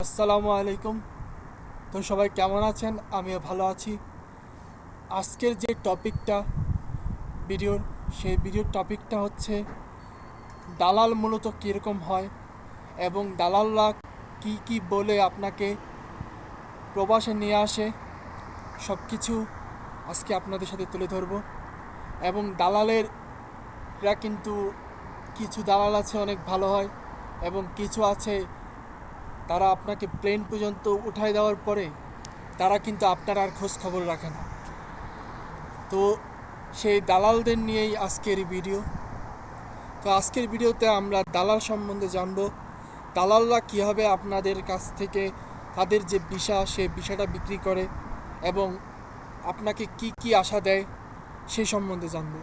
আসসালামু আলাইকুম। তো সবাই কেমন আছেন? আমিও ভালো আছি। আজকের যে টপিকটা ভিডিওর, সেই ভিডিওর টপিকটা হচ্ছে, দালাল মূলত কীরকম হয় এবং দালালরা কি কি বলে আপনাকে প্রবাসে নিয়ে আসে সব কিছু আজকে আপনাদের সাথে তুলে ধরব। এবং দালালেররা কিন্তু কিছু দালাল আছে, অনেক ভালো হয়, এবং কিছু আছে তারা আপনাকে প্লেন পর্যন্ত উঠাই দেওয়ার পরে তারা কিন্তু আপনার আর খোঁজ খবর রাখে না। তো সেই দালালদের নিয়েই আজকের ভিডিও তো আজকের ভিডিওতে আমরা দালাল সম্বন্ধে জানব, দালালরা কীভাবে আপনাদের কাছ থেকে তাদের যে বিষা সে বিষাটা বিক্রি করে এবং আপনাকে কি কি আশা দেয় সে সম্বন্ধে জানব।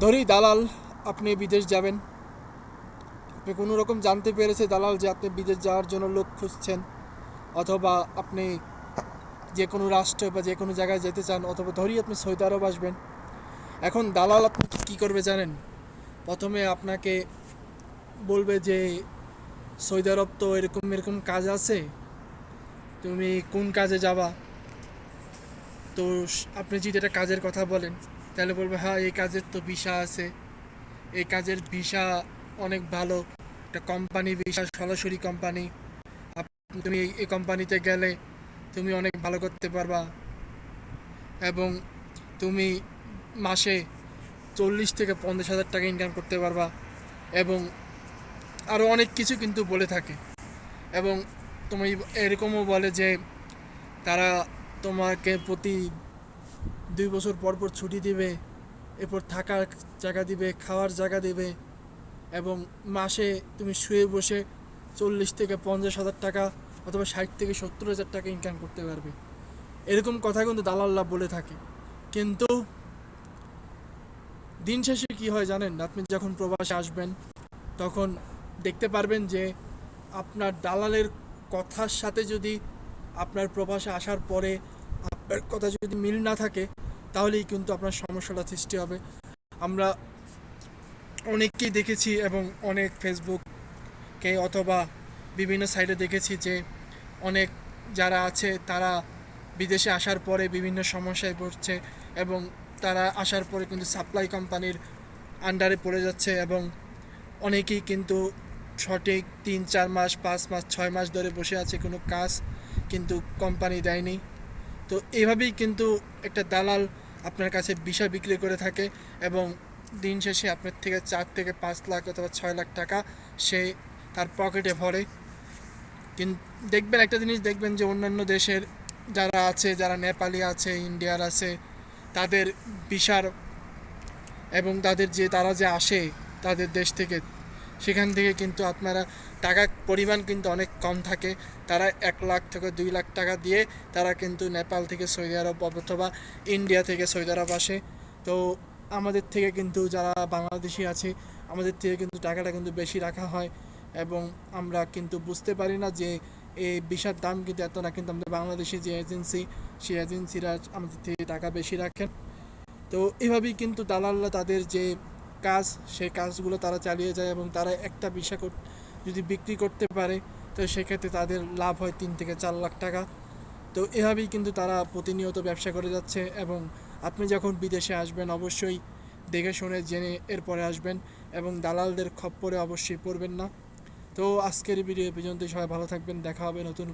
ধরি দালাল, আপনি বিদেশ যাবেন। আপনি কোনো রকম জানতে পেরেছে দালাল যে আপনি বিদেশ যাওয়ার জন্য লোক খুঁজছেন? অথবা আপনি যে কোনো রাষ্ট্রে বা যে কোনো জায়গায় যেতে চান, অথবা ধরি আপনি সৌদি আরব আসবেন। এখন দালাল আপনি কী করবে জানেন? প্রথমে আপনাকে বলবে যে, সৌদি আরব তো এরকম এরকম কাজ আছে। তুমি কোন কাজে যাবা? তো আপনি যদি এটা কাজের কথা বলেন, তাহলে বলবে হ্যাঁ এই কাজের তো ভিসা আছে। এই কাজের ভিসা অনেক ভালো। একটা কোম্পানি ভিসা সরাসরি কোম্পানি তুমি এই- এই কোম্পানিতে গেলে তুমি অনেক ভালো করতে পারবা। এবং তুমি মাসে চল্লিশ থেকে পঞ্চাশ হাজার টাকা ইনকাম করতে পারবা। এবং আরও অনেক কিছু কিন্তু বলে থাকে। এবং তুমি এরকমও বলে যে তারা তোমাকে প্রতি দুই বছর পর পর ছুটি দিবে, এরপর থাকার জায়গা দিবে, খাওয়ার জায়গা দিবে। এবং মাসে তুমি শুয়ে বসে চল্লিশ থেকে পঞ্চাশ হাজার টাকা অথবা ষাট থেকে সত্তর হাজার টাকা ইনকাম করতে পারবে। এরকম কথা কিন্তু দালাল্লা বলে থাকে। কিন্তু দিন শেষে কী হয় জানেন? আপনি যখন প্রবাসে আসবেন, তখন দেখতে পারবেন যে আপনার দালালের কথার সাথে যদি আপনার প্রবাসে আসার পরে আপনার কথা যদি মিল না থাকে, তাহলেই কিন্তু আপনার সমস্যাটা সৃষ্টি হবে। আমরা অনেককেই দেখেছি এবং অনেক ফেসবুকে অথবা বিভিন্ন সাইডে দেখেছি যে অনেক যারা আছে, তারা বিদেশে আসার পরে বিভিন্ন সমস্যায় পড়ছে এবং তারা আসার পরে কিন্তু সাপ্লাই কোম্পানির আন্ডারে পড়ে যাচ্ছে এবং অনেকেই কিন্তু সঠিক তিন, চার মাস, পাঁচ মাস, ছয় মাস ধরে বসে আছে, কোনো কাজ কিন্তু কোম্পানি দেয়নি। তো এভাবেই কিন্তু একটা দালাল আপনার কাছে বিষয় বিক্রি করে থাকে এবং দিন শেষে আপনার থেকে চার থেকে পাঁচ লাখ অথবা ছয় লাখ টাকা সে তার পকেটে ভরে। কিন্তু দেখবেন, একটা জিনিস দেখবেন যে অন্যান্য দেশের যারা আছে, যারা নেপালি আছে, ইন্ডিয়ার আছে, তাদের বিশার এবং তাদের যে তারা যে আসে তাদের দেশ থেকে, সেখান থেকে কিন্তু আপনারা টাকা পরিমাণ কিন্তু অনেক কম থাকে। তারা এক লাখ থেকে দুই লাখ টাকা দিয়ে তারা কিন্তু নেপাল থেকে সৌদি আরব অথবা ইন্ডিয়া থেকে সৌদি আরব আসে। তো আমাদের থেকে কিন্তু যারা বাংলাদেশি আছে, আমাদের থেকে কিন্তু টাকাটা কিন্তু বেশি রাখা হয় এবং আমরা কিন্তু বুঝতে পারি না যে এই বিষার দাম কিন্তু এত না, কিন্তু আমাদের বাংলাদেশি যে এজেন্সি সেই এজেন্সিরা আমাদের থেকে টাকা বেশি রাখেন। তো এভাবেই কিন্তু দালালরা তাদের যে কাজ, সেই কাজগুলো তারা চালিয়ে যায় এবং তারা একটা কর- যদি বিক্রি করতে পারে, তো সেক্ষেত্রে তাদের লাভ হয় তিন থেকে চার লাখ টাকা। তো এভাবেই কিন্তু তারা প্রতিনিয়ত ব্যবসা করে যাচ্ছে এবং আপনি যখন বিদেশে আসবেন, অবশ্যই দেখে শুনে জেনে এরপরে আসবেন এবং দালালদের খপ্পরে অবশ্যই পড়বেন না। তো আজকের ভিডিও পর্যন্ত সবাই ভালো থাকবেন। দেখা হবে নতুন